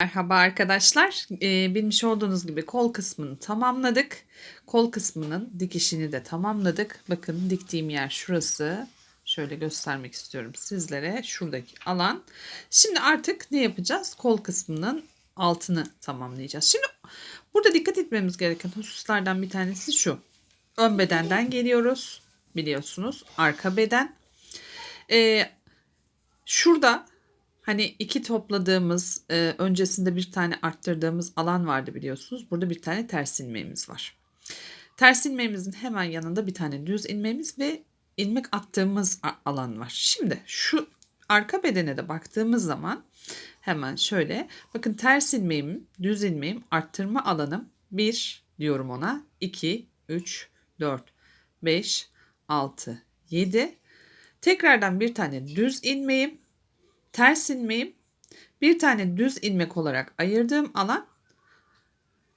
Merhaba arkadaşlar. Ee, bilmiş olduğunuz gibi kol kısmını tamamladık. Kol kısmının dikişini de tamamladık. Bakın diktiğim yer şurası. Şöyle göstermek istiyorum sizlere. Şuradaki alan. Şimdi artık ne yapacağız? Kol kısmının altını tamamlayacağız. Şimdi burada dikkat etmemiz gereken hususlardan bir tanesi şu. Ön bedenden geliyoruz. Biliyorsunuz. Arka beden. Ee, şurada Hani iki topladığımız, e, öncesinde bir tane arttırdığımız alan vardı biliyorsunuz. Burada bir tane ters ilmeğimiz var. Ters ilmeğimizin hemen yanında bir tane düz ilmeğimiz ve ilmek attığımız alan var. Şimdi şu arka bedene de baktığımız zaman hemen şöyle bakın ters ilmeğim, düz ilmeğim, arttırma alanım 1 diyorum ona. 2, 3, 4, 5, 6, 7. Tekrardan bir tane düz ilmeğim, ters ilmeğim, bir tane düz ilmek olarak ayırdığım alan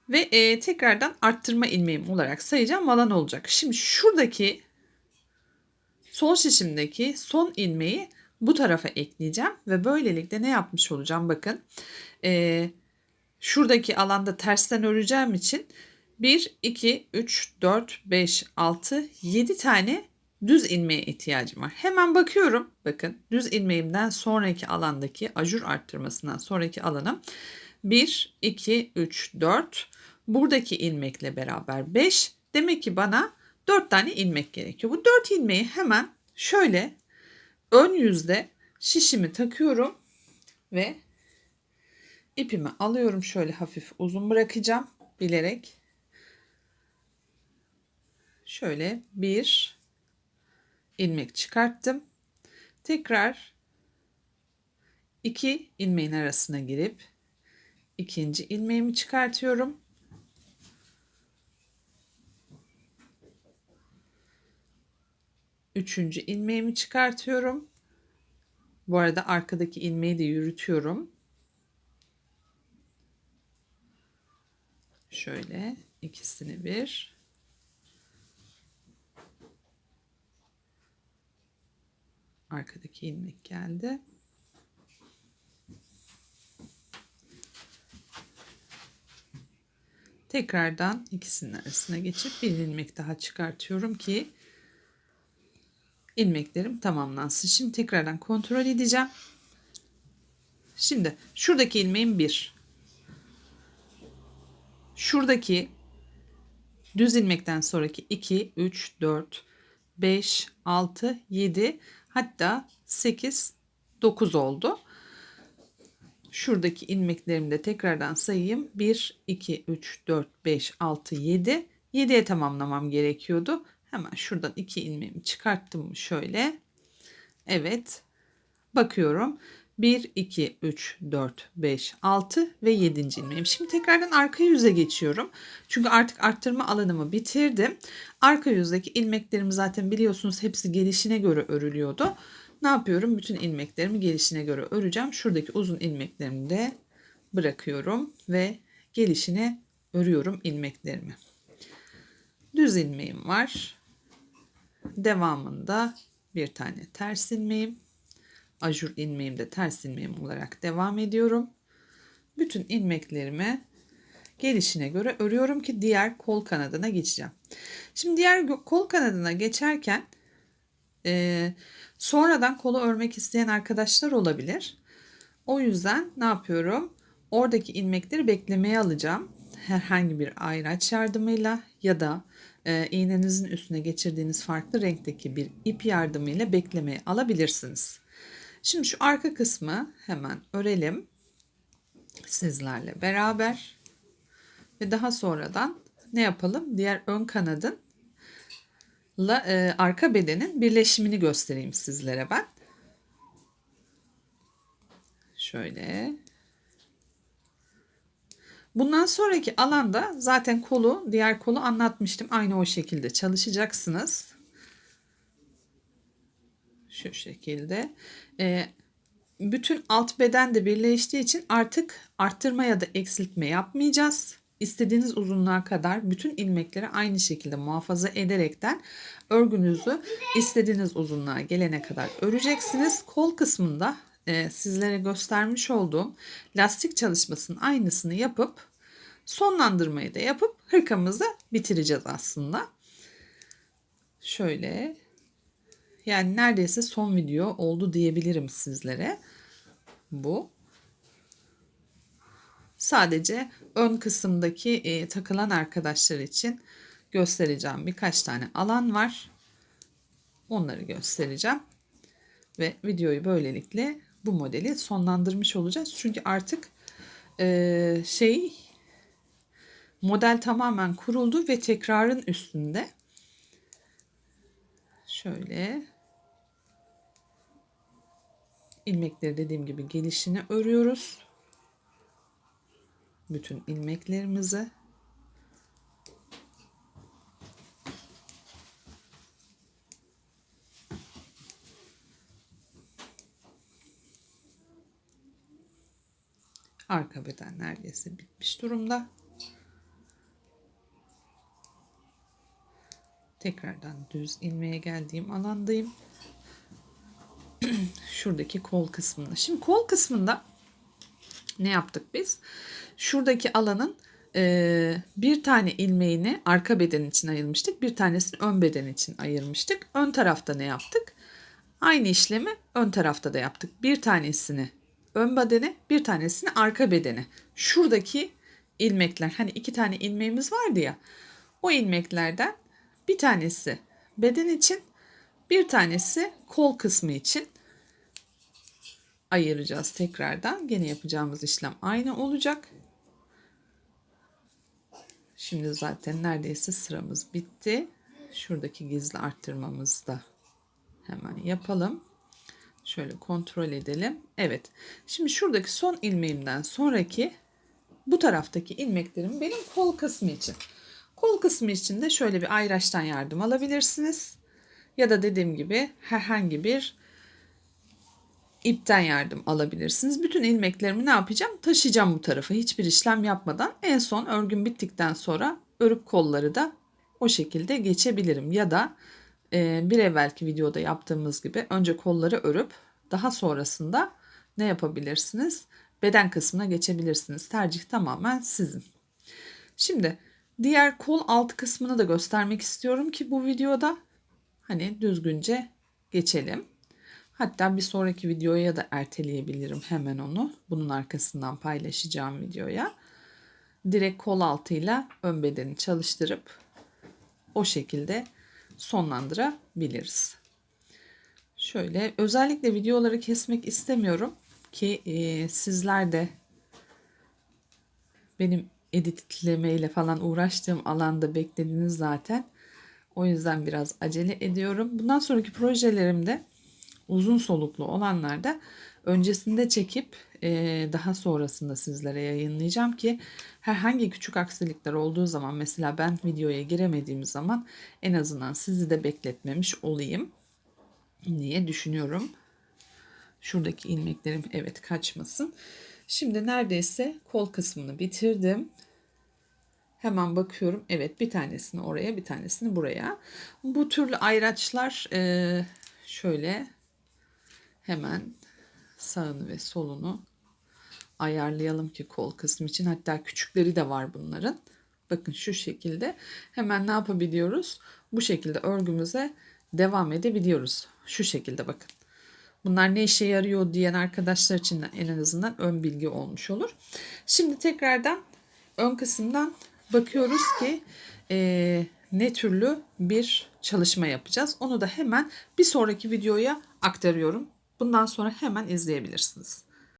ve e, tekrardan arttırma ilmeğim olarak sayacağım alan olacak. Şimdi şuradaki sol şişimdeki son ilmeği bu tarafa ekleyeceğim ve böylelikle ne yapmış olacağım bakın. E, şuradaki alanda tersten öreceğim için 1, 2, 3, 4, 5, 6, 7 tane düz ilmeğe ihtiyacım var. Hemen bakıyorum. Bakın düz ilmeğimden sonraki alandaki ajur arttırmasından sonraki alanım 1, 2, 3, 4. Buradaki ilmekle beraber 5. Demek ki bana 4 tane ilmek gerekiyor. Bu 4 ilmeği hemen şöyle ön yüzde şişimi takıyorum ve ipimi alıyorum. Şöyle hafif uzun bırakacağım bilerek. Şöyle bir ilmek çıkarttım. Tekrar iki ilmeğin arasına girip ikinci ilmeğimi çıkartıyorum. Üçüncü ilmeğimi çıkartıyorum. Bu arada arkadaki ilmeği de yürütüyorum. Şöyle ikisini bir arkadaki ilmek geldi. Tekrardan ikisinin arasına geçip bir ilmek daha çıkartıyorum ki ilmeklerim tamamlansın. Şimdi tekrardan kontrol edeceğim. Şimdi şuradaki ilmeğim 1. Şuradaki düz ilmekten sonraki 2, 3, 4, 5, 6, 7 hatta 8, 9 oldu. Şuradaki ilmeklerimi de tekrardan sayayım. 1, 2, 3, 4, 5, 6, 7. 7'ye tamamlamam gerekiyordu. Hemen şuradan 2 ilmeğimi çıkarttım şöyle. Evet. Bakıyorum. 1, 2, 3, 4, 5, 6 ve 7. ilmeğim. Şimdi tekrardan arka yüze geçiyorum. Çünkü artık arttırma alanımı bitirdim. Arka yüzdeki ilmeklerimi zaten biliyorsunuz hepsi gelişine göre örülüyordu. Ne yapıyorum? Bütün ilmeklerimi gelişine göre öreceğim. Şuradaki uzun ilmeklerimi de bırakıyorum ve gelişine örüyorum ilmeklerimi. Düz ilmeğim var. Devamında bir tane ters ilmeğim ajur ilmeğim de ters ilmeğim olarak devam ediyorum. Bütün ilmeklerimi gelişine göre örüyorum ki diğer kol kanadına geçeceğim. Şimdi diğer kol kanadına geçerken e, sonradan kolu örmek isteyen arkadaşlar olabilir. O yüzden ne yapıyorum? Oradaki ilmekleri beklemeye alacağım. Herhangi bir ayraç yardımıyla ya da e, iğnenizin üstüne geçirdiğiniz farklı renkteki bir ip yardımıyla beklemeye alabilirsiniz. Şimdi şu arka kısmı hemen örelim sizlerle beraber ve daha sonradan ne yapalım? Diğer ön kanadın la, e, arka bedenin birleşimini göstereyim sizlere ben. Şöyle. Bundan sonraki alanda zaten kolu, diğer kolu anlatmıştım. Aynı o şekilde çalışacaksınız. Şu şekilde. Ee, bütün alt beden de birleştiği için artık arttırma ya da eksiltme yapmayacağız. İstediğiniz uzunluğa kadar bütün ilmekleri aynı şekilde muhafaza ederekten örgünüzü istediğiniz uzunluğa gelene kadar öreceksiniz. Kol kısmında e, sizlere göstermiş olduğum lastik çalışmasının aynısını yapıp sonlandırmayı da yapıp hırkamızı bitireceğiz aslında. Şöyle yani neredeyse son video oldu diyebilirim sizlere. Bu. Sadece ön kısımdaki e, takılan arkadaşlar için göstereceğim birkaç tane alan var. Onları göstereceğim. Ve videoyu böylelikle bu modeli sonlandırmış olacağız. Çünkü artık e, şey model tamamen kuruldu ve tekrarın üstünde. Şöyle ilmekleri dediğim gibi gelişini örüyoruz. Bütün ilmeklerimizi Arka beden neredeyse bitmiş durumda. Tekrardan düz ilmeğe geldiğim alandayım. Şuradaki kol kısmında. Şimdi kol kısmında ne yaptık biz? Şuradaki alanın e, bir tane ilmeğini arka beden için ayırmıştık. Bir tanesini ön beden için ayırmıştık. Ön tarafta ne yaptık? Aynı işlemi ön tarafta da yaptık. Bir tanesini ön bedene, bir tanesini arka bedene. Şuradaki ilmekler, hani iki tane ilmeğimiz vardı ya. O ilmeklerden bir tanesi beden için, bir tanesi kol kısmı için ayıracağız tekrardan. Gene yapacağımız işlem aynı olacak. Şimdi zaten neredeyse sıramız bitti. Şuradaki gizli arttırmamızı da hemen yapalım. Şöyle kontrol edelim. Evet. Şimdi şuradaki son ilmeğimden sonraki bu taraftaki ilmeklerim benim kol kısmı için. Kol kısmı için de şöyle bir ayraçtan yardım alabilirsiniz. Ya da dediğim gibi herhangi bir ipten yardım alabilirsiniz. Bütün ilmeklerimi ne yapacağım? Taşıyacağım bu tarafa hiçbir işlem yapmadan. En son örgüm bittikten sonra örüp kolları da o şekilde geçebilirim. Ya da e, bir evvelki videoda yaptığımız gibi önce kolları örüp daha sonrasında ne yapabilirsiniz? Beden kısmına geçebilirsiniz. Tercih tamamen sizin. Şimdi diğer kol alt kısmını da göstermek istiyorum ki bu videoda hani düzgünce geçelim. Hatta bir sonraki videoya da erteleyebilirim hemen onu. Bunun arkasından paylaşacağım videoya. Direkt kol altıyla ön bedeni çalıştırıp o şekilde sonlandırabiliriz. Şöyle özellikle videoları kesmek istemiyorum ki e, sizler de benim editlemeyle falan uğraştığım alanda beklediniz zaten. O yüzden biraz acele ediyorum. Bundan sonraki projelerimde uzun soluklu olanlarda öncesinde çekip e, daha sonrasında sizlere yayınlayacağım ki herhangi küçük aksilikler olduğu zaman mesela ben videoya giremediğim zaman en azından sizi de bekletmemiş olayım diye düşünüyorum. Şuradaki ilmeklerim evet kaçmasın. Şimdi neredeyse kol kısmını bitirdim. Hemen bakıyorum. Evet bir tanesini oraya bir tanesini buraya. Bu türlü ayraçlar e, şöyle hemen sağını ve solunu ayarlayalım ki kol kısmı için. Hatta küçükleri de var bunların. Bakın şu şekilde hemen ne yapabiliyoruz? Bu şekilde örgümüze devam edebiliyoruz. Şu şekilde bakın. Bunlar ne işe yarıyor diyen arkadaşlar için en azından ön bilgi olmuş olur. Şimdi tekrardan ön kısımdan bakıyoruz ki e, ne türlü bir çalışma yapacağız. Onu da hemen bir sonraki videoya aktarıyorum. Bundan sonra hemen izleyebilirsiniz.